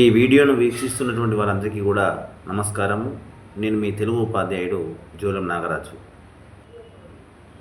ఈ వీడియోను వీక్షిస్తున్నటువంటి వారందరికీ కూడా నమస్కారము. నేను మీ తెలుగు ఉపాధ్యాయుడు జోలం నాగరాజు.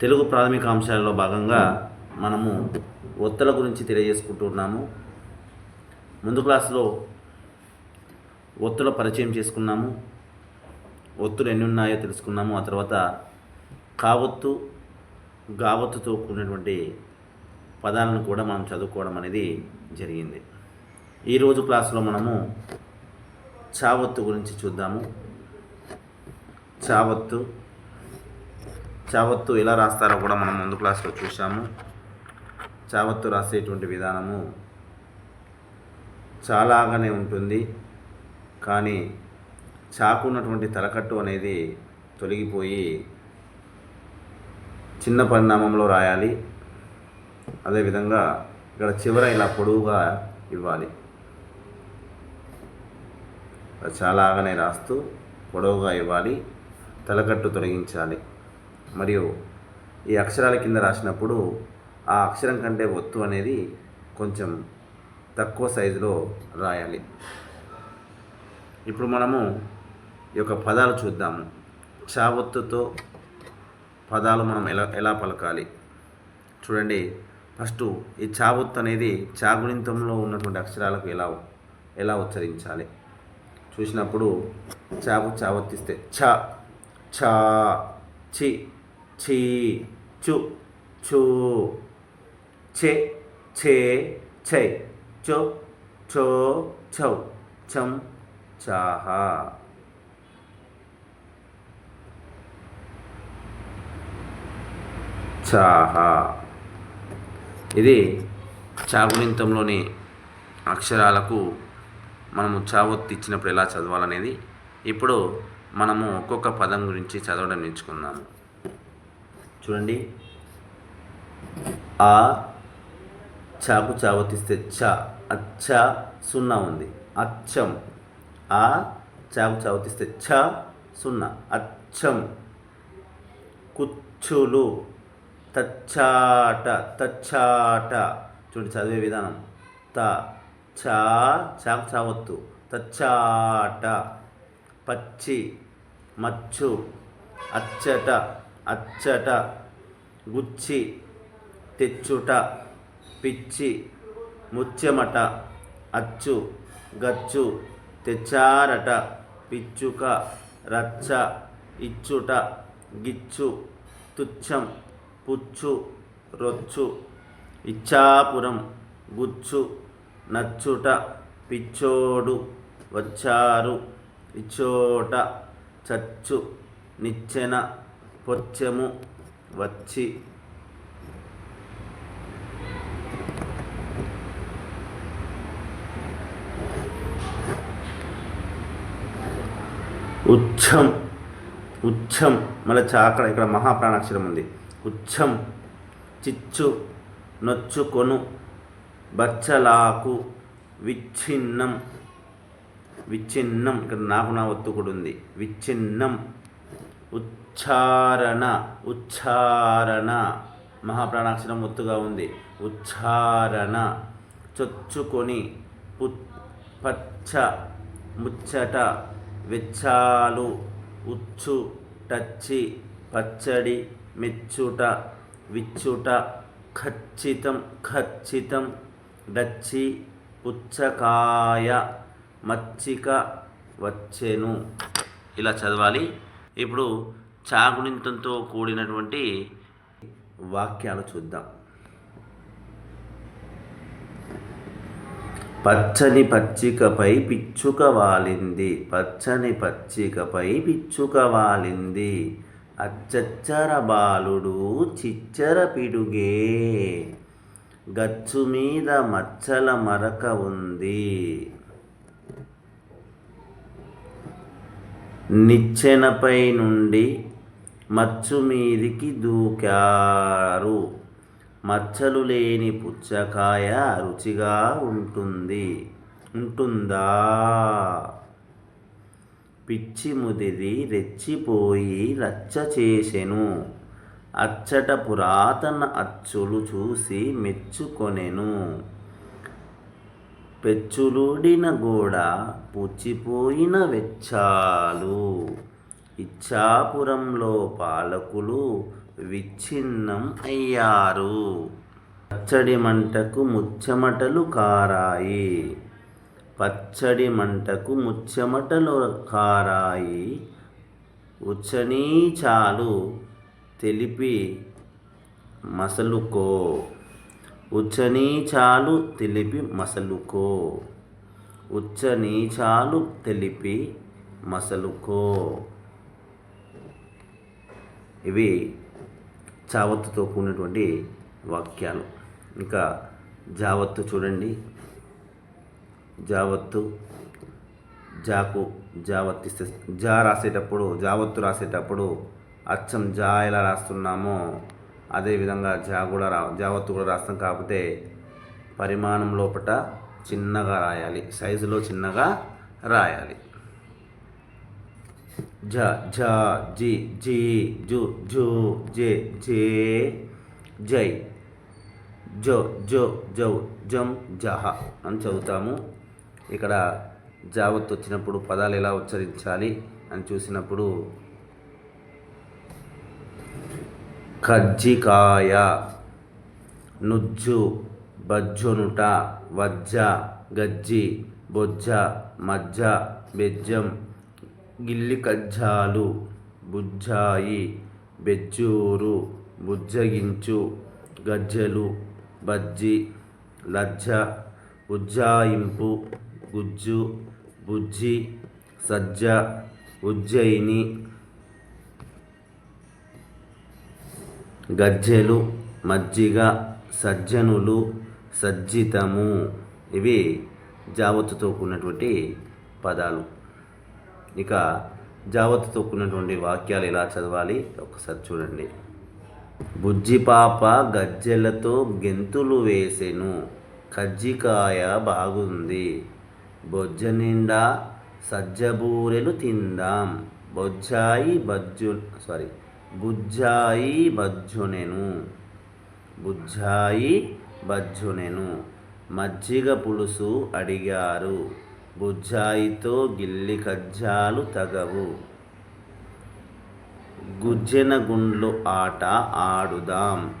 తెలుగు ప్రాథమిక అంశాలలో భాగంగా మనము ఒత్తుల గురించి తెలియజేసుకుంటున్నాము ముందు క్లాసులో ఒత్తుల పరిచయం చేసుకున్నాము. ఒత్తులు ఎన్ని ఉన్నాయో తెలుసుకున్నాము. ఆ తర్వాత కావత్తు గావత్తుతో కూడినటువంటి పదాలను కూడా మనం చదువుకోవడం అనేది జరిగింది. ఈరోజు క్లాస్లో మనము చావత్తు గురించి చూద్దాము. చావత్తు. చావత్తు ఎలా రాస్తారో కూడా మనం ముందు క్లాస్లో చూసాము చావత్తు రాసేటువంటి విధానము చాలాగానే ఉంటుంది. కానీ చాకున్నటువంటి తలకట్టు అనేది తొలగిపోయి చిన్న పరిణామంలో రాయాలి. అదేవిధంగా ఇక్కడ చివర ఇలా పొడవుగా ఇవ్వాలి. చాలాగానే రాస్తూ పొడవుగా ఇవ్వాలి తలకట్టు తొలగించాలి. మరియు ఈ అక్షరాల కింద రాసినప్పుడు ఆ అక్షరం కంటే ఒత్తు అనేది కొంచెం తక్కువ సైజులో రాయాలి. ఇప్పుడు మనము ఈ యొక్క పదాలు చూద్దాము. చావొత్తుతో పదాలు మనం ఎలా ఎలా పలకాలి? చూడండి ఫస్ట్ ఈ చావొత్తు అనేది చాగుణింతంలో ఉన్నటువంటి అక్షరాలకు ఎలా ఎలా ఉచ్చరించాలి? చూసినప్పుడు చాకు చావొత్తిస్తే ఛ ఛ చి ఛీ చు చూ ఛే ఛే ఛై చో చో ఛౌ చం చాహ. చాహ. ఇది చాగుణింతంలోని అక్షరాలకు మనము చావొత్తి ఇచ్చినప్పుడు ఎలా చదవాలనేది ఇప్పుడు మనము ఒక్కొక్క పదం గురించి చదవడం నేర్చుకుందాము చూడండి. ఆ చాకు చావతిస్తే చ అచ్చ సున్నా ఉంది. అచ్చం. ఆ చాకు చావతిస్తే చ సున్నా. అచ్చం. కుచ్చులు. తచ్చాట తచ్చాట. చూడండి చదివే విధానం. త చా చాకు చావత్తు తచ్చాట పచ్చి మచ్చు అచ్చట అచ్చట గుచ్చి తెచ్చుట పిచ్చి ముచ్చెమట అచ్చు గచ్చు తెచ్చారట పిచ్చుక రచ్చ ఇచ్చుట గిచ్చు తుచ్చం పుచ్చు రొచ్చు ఇచ్చాపురం గుచ్చు నచ్చుట పిచ్చోడు వచ్చారు. ఇచ్చోట చచ్చు నిచ్చెన పొచ్చెము వచ్చి. ఉచ్చం ఉచ్చం మళ్ళీ అక్కడ ఇక్కడ మహాప్రాణాక్షరం ఉంది. ఉచ్చం చిచ్చు నొచ్చుకొను బచ్చలాకు విచ్ఛిన్నం. విచ్ఛిన్నం ఇక్కడ నాకు నా ఒత్తు కూడా ఉంది. విచ్ఛిన్నం ఉచ్చారణ ఉచ్చారణ మహాప్రాణాక్షరం ఒత్తుగా ఉంది. ఉచ్చారణ చొచ్చుకొని పు పచ్చ ముచ్చట వెచ్చాలు ఉచ్చు టచ్చి పచ్చడి మెచ్చుట విచ్చుట ఖచ్చితం ఖచ్చితం డచ్చి పుచ్చకాయ మచ్చిక వచ్చెను. ఇలా చదవాలి. ఇప్పుడు చాగుణింతంతో కూడినటువంటి వాక్యాలు చూద్దాం. పచ్చని పచ్చికపై పిచ్చుక వాలింది. పచ్చని పచ్చికపై పిచ్చుక వాలింది. అచ్చచ్చర బాలుడు చిచ్చర పిడుగే. గచ్చు మీద మచ్చల మరక ఉంది. నిచ్చెనపై నుండి మచ్చు మీదికి దూకారు. మచ్చలు లేని పుచ్చకాయ రుచిగా ఉంటుంది. ఉంటుందా? పిచ్చి ముదిరి రెచ్చిపోయి రచ్చ చేసెను. అచ్చట పురాతన అచ్చులు చూసి మెచ్చుకొనెను. పెచ్చులుడిన గోడ పుచ్చిపోయిన వెచ్చాలు. ఇచ్చాపురంలో పాలకులు విచ్ఛిన్నం అయ్యారు. పచ్చడి మంటకు ముచ్చమటలు కారాయి. పచ్చడి మంటకు ముచ్చమటలు కారాయి. ఉచ్చనీ చాలు. తెలిపి మసలుకో. ఉచ్చనీచాలు తెలిపి మసలుకో. ఉచ్చనీచాలు తెలిపి మసలుకో. ఇవి చావత్తుతో కూడినటువంటి వాక్యాలు. ఇంకా జావత్తు చూడండి. జావత్తు జాకు జావత్తిస్తే జా రాసేటప్పుడు జావత్తు రాసేటప్పుడు అచ్చం జా ఎలా రాస్తున్నామో అదేవిధంగా జా కూడా రా జావత్తు కూడా రాస్తాం కాకపోతే పరిమాణం లోపట చిన్నగా రాయాలి. సైజులో చిన్నగా రాయాలి. జ జ జి జి జు జు జే జే జై జో జో జౌ జం జహ అని చదువుతాము. ఇక్కడ జావత్ వచ్చినప్పుడు పదాలు ఎలా ఉచ్చరించాలి అని చూసినప్పుడు కజ్జికాయ నుజ్జు బజ్జొనుట వజ్జ గజ్జి బొజ్జ మజ్జ బెజ్జం గిల్లి కజ్జాలు బుజ్జాయి బెజ్జూరు బుజ్జగించు గజ్జలు బజ్జి లజ్జ ఉజ్జాయింపు గుజ్జు బుజ్జి సజ్జ ఉజ్జయిని గజ్జెలు మజ్జిగ సజ్జనులు సజ్జితము. ఇవి జావత్తుతో కూడినటువంటి పదాలు. ఇక జావత్తుతో కూడినటువంటి వాక్యాలు ఎలా చదవాలి? ఒకసారి చూడండి. బుజ్జిపాప గజ్జెలతో గెంతులు వేసెను. కజ్జికాయ బాగుంది. బొజ్జ నిండా సజ్జబూరెలు తిందాం. బొజ్జాయి బజ్జు సారీ బుజ్జాయి బజ్జునెను. బుజ్జాయి బజ్జునెను. మజ్జిగ పులుసు అడిగారు. బుజ్జాయితో గిల్లి కజ్జాలు తగవు. గుజ్జెన గుండ్లు ఆట ఆడుదాం.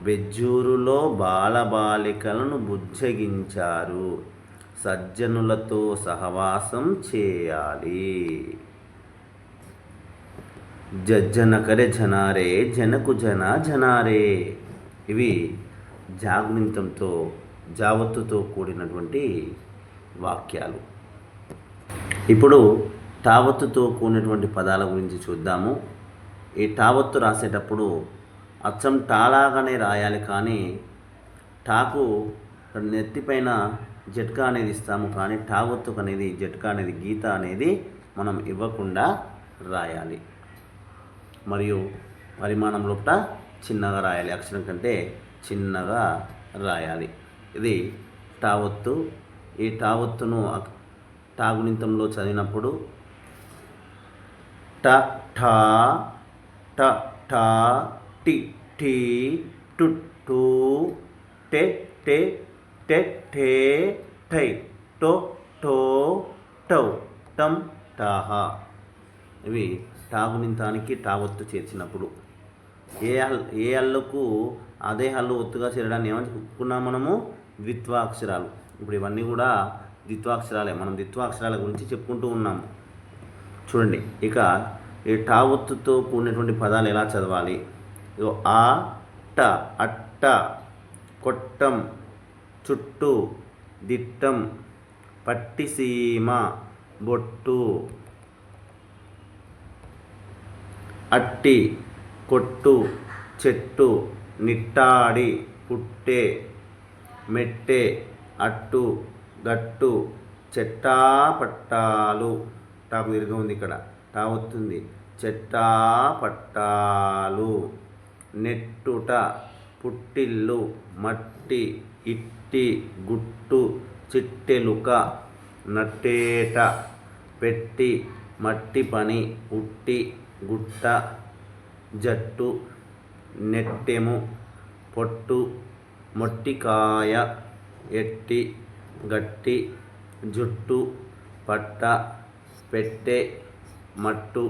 బెజ్జూరులో బాలబాలికలను బుజ్జగించారు. సజ్జనులతో సహవాసం చేయాలి. జజ్జనకరే జనారే జనకు జన జనారే. ఇవి జాగ్రంతంతో జావత్తుతో కూడినటువంటి వాక్యాలు. ఇప్పుడు టావత్తుతో కూడినటువంటి పదాల గురించి చూద్దాము. ఈ టావత్తు రాసేటప్పుడు అచ్చం టాలాగానే రాయాలి కానీ టాకు నెత్తిపైన జట్కా అనేది ఇస్తాము కానీ టావత్తుకు అనేది జట్కా అనేది గీత అనేది మనం ఇవ్వకుండా రాయాలి. మరియు పరిమాణం లోపల చిన్నగా రాయాలి. అక్షరం కంటే చిన్నగా రాయాలి. ఇది టావత్తు ఈ టావత్తును అక్- టాగునింతంలో చదివినప్పుడు ట ఠా ట ఠా టి ఠీ టు టూ టే టె టె ఠే ఠై టో టో టౌ టం టాహా ఇవి టాగునింతానికి టావత్తు చేర్చినప్పుడు. ఏ హల్ ఏ హల్లుకు అదే హల్లు ఒత్తుగా చేరడాన్ని ఏమని చెప్పుకున్నాం మనము? ద్విత్వాక్షరాలు. ఇప్పుడు ఇవన్నీ కూడా ద్విత్వాక్షరాలే మనం ద్విత్వాక్షరాల గురించి చెప్పుకుంటూ ఉన్నాము. చూడండి ఇక ఈ టావత్తుతో కూడినటువంటి పదాలు ఎలా చదవాలి? ఇగో ఆ ట అట్ట కొట్టం చుట్టూ దిట్టం పట్టిసీమ బొట్టు అట్టి కొట్టు చెట్టు నిట్టాడి పుట్టే మెట్టే అట్టు గట్టు చెట్టా పట్టాలు టాకు తిరిగి ఉంది ఇక్కడ. టా వస్తుంది చెట్టా పట్టాలు నెట్టుట పుట్టిల్లు మట్టి ఇట్టి గుట్టు చిట్టెలుక నట్టేట పెట్టి మట్టి పని ఉట్టి గుట్ట జట్టు నెట్టెము పొట్టు మొట్టికాయ ఎట్టి గట్టి జుట్టు పట్ట పెట్టె మట్టు.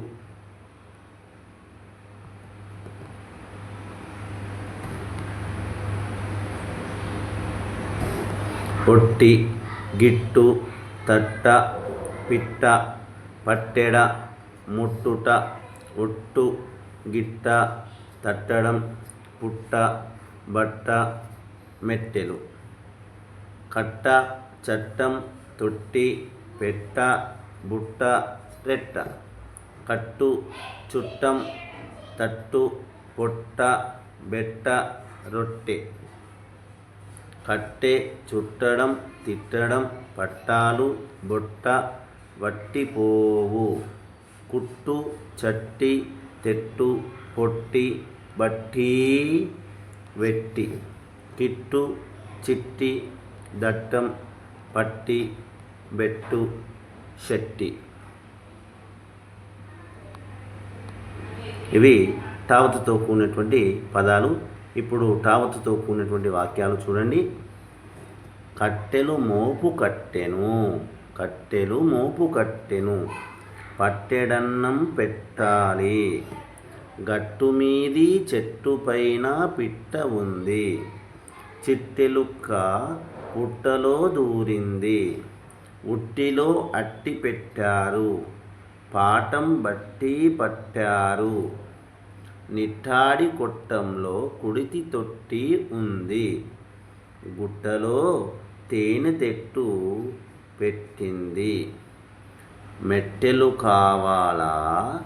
ఒట్టి గిట్టు తట్ట పిట్ట పట్టెడ ముట్టుట ఒట్టు గిట్ట తట్టడం పుట్ట బట్ట మెట్టెలు. కట్ట చట్టం తొట్టి పెట్ట బుట్ట రెట్ట. కట్టు చుట్టం తట్టు పొట్ట బెట్ట రొట్టె. కట్టె చుట్టడం తిట్టడం పట్టాలు బొట్ట వట్టిపోవు. కుట్టు చట్టి తెట్టు పొట్టి బట్టి వెట్టి. కిట్టు చిట్టి దట్టం పట్టి బెట్టు శెట్టి. ఇవి టావతుతో కూడినటువంటి పదాలు. ఇప్పుడు టావతుతో కూడినటువంటి వాక్యాలు చూడండి. కట్టెలు మోపు కట్టెను. కట్టెలు మోపు కట్టెను. పట్టెడన్నం పెట్టాలి. గట్టుమీది చెట్టు పైన పిట్ట ఉంది. చిట్టెలుక్క పుట్టలో దూరింది. ఉట్టిలో అట్టి పెట్టారు. పాఠం బట్టి పట్టారు. నిట్టాడి కొట్టంలో కుడితి తొట్టి ఉంది. గుట్టలో తేనె తెట్టు పెట్టింది. మెట్టెలు కావాలా?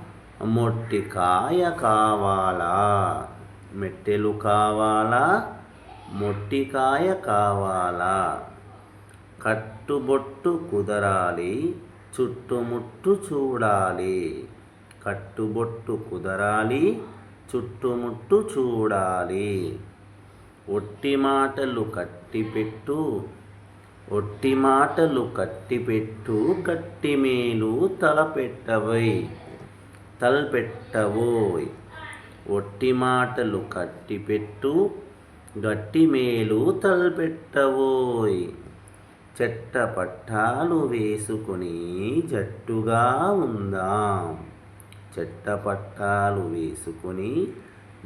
మొట్టికాయ కావాలా? మెట్టెలు కావాలా? మొట్టికాయ కావాలా? కట్టుబొట్టు కుదరాలి చుట్టుముట్టు చూడాలి. కట్టుబొట్టు కుదరాలి చుట్టుముట్టు చూడాలి. ఒట్టి మాటలు కట్టిపెట్టు ఒట్టి మాటలు కట్టిపెట్టు గట్టి మేలు తలపెట్టవై తలపెట్టవోయ్. ఒట్టి మాటలు కట్టిపెట్టు గట్టి మేలు తలపెట్టవోయ్. చెట్ట పట్టాలు వేసుకొని జట్టుగా ఉందాం. చెట్ట పట్టాలు వేసుకొని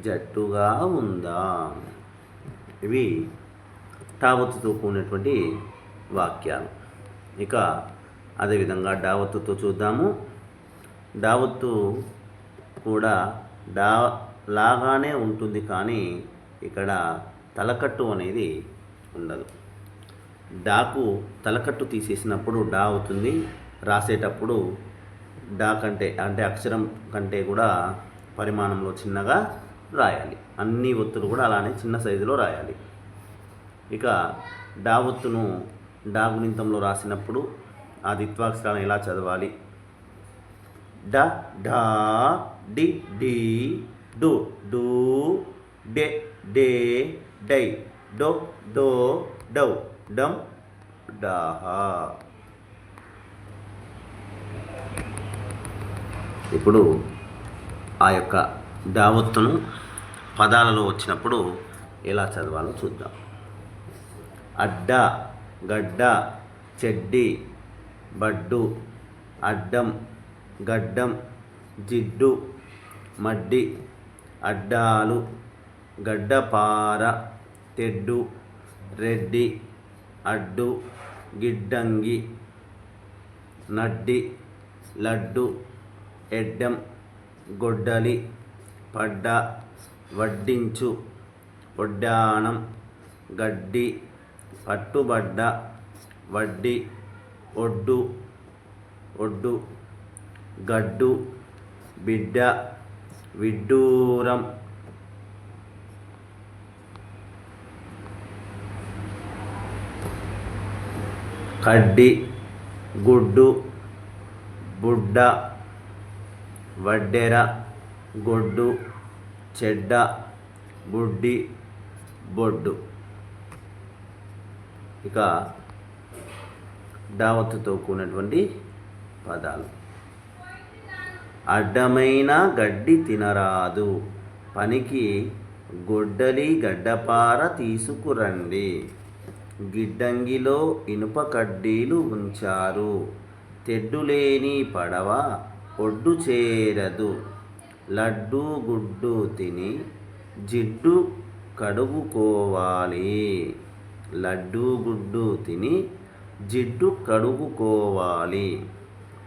జట్టుగా ఉందాం. ఇవి టావత్తుతో కూడినటువంటి వాక్యాలు. ఇక అదేవిధంగా దావత్తుతో చూద్దాము. దావత్తు కూడా డా లాగానే ఉంటుంది కానీ ఇక్కడ తలకట్టు అనేది ఉండదు. డాకు తలకట్టు తీసేసినప్పుడు డా అవుతుంది. రాసేటప్పుడు డా కంటే అంటే అక్షరం కంటే కూడా పరిమాణంలో చిన్నగా రాయాలి. అన్ని ఒత్తులు కూడా అలానే చిన్న సైజులో రాయాలి. ఇక డా ఒత్తును డా గుణింతంలో రాసినప్పుడు ఆ ద్విత్వాక్షరాలను ఎలా చదవాలి? డ ఢా డి డి డు డు డే డే డై డో డో డౌ డమ్ డాహా. ఇప్పుడు ఆ యొక్క దావత్తును పదాలలో వచ్చినప్పుడు ఎలా చదవాలో చూద్దాం. అడ్డా గడ్డ చెడ్డి బడ్డు అడ్డం గడ్డం జిడ్డు మడ్డి అడ్డాలు గడ్డపార తెడ్డు రెడ్డి అడ్డు గిడ్డంగి నడ్డి లడ్డు ఎడ్డం గొడ్డలి పడ్డ వడ్డించు వడ్డాణం గడ్డి పట్టుబడ్డ వడ్డీ ఒడ్డు ఒడ్డు గడ్డు బిడ్డ విడ్డూరం. కడ్డి గుడ్డు బుడ్డ వడ్డెర గొడ్డు చెడ్డ బుడ్డి బొడ్డు. ఇక దావత్తుతో కూడినటువంటి పదాలు. అడ్డమైన గడ్డి తినరాదు. పనికి గొడ్డలి గడ్డపార తీసుకురండి. గిడ్డంగిలో ఇనుప కడ్డీలు ఉంచారు. తెడ్డులేని పడవ ఒడ్డు చేరదు. లడ్డు గుడ్డు తిని జిడ్డు కడుగుకోవాలి. లడ్డు గుడ్డు తిని జిడ్డు కడుగుకోవాలి.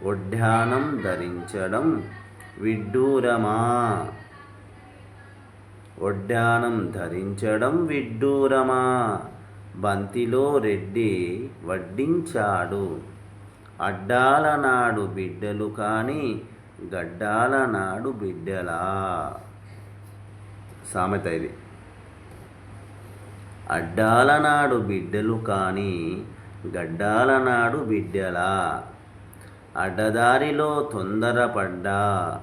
ఒడ్డానం ధరించడం విడ్డూరమా? ఒడ్డానం ధరించడం విడ్డూరమా? బంతిలో రెడ్డి వడ్డించాడు. అడ్డాల నాడు బిడ్డలు కానీ గడ్డాల నాడు బిడ్డలా? సామెత ఇది. అడ్డాలనాడు బిడ్డలు కానీ గడ్డాలనాడు బిడ్డలా. అడ్డదారిలో తొందరపడ్డా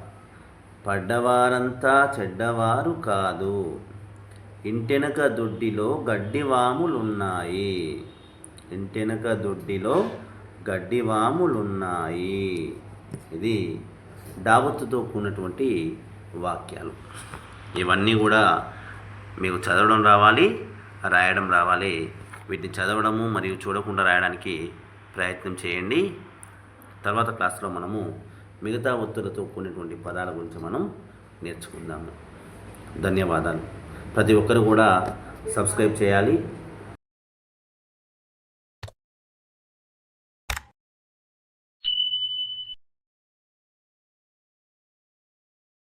పడ్డవారంతా చెడ్డవారు కాదు. ఇంటెనక దొడ్డిలో గడ్డివాములున్నాయి. ఇంటెనక దొడ్డిలో గడ్డివాములున్నాయి. ఇది దావత్తుతో కూడినటువంటి వాక్యాలు. ఇవన్నీ కూడా మీకు చదవడం రావాలి. రాయడం రావాలి. వీటిని చదవడము మరియు చూడకుండా రాయడానికి ప్రయత్నం చేయండి. తర్వాత క్లాస్లో మనము మిగతా ఒత్తులతో కూడినటువంటి పదాల గురించి మనం నేర్చుకుందాము. ధన్యవాదాలు. ప్రతి ఒక్కరు కూడా సబ్స్క్రైబ్ చేయాలి.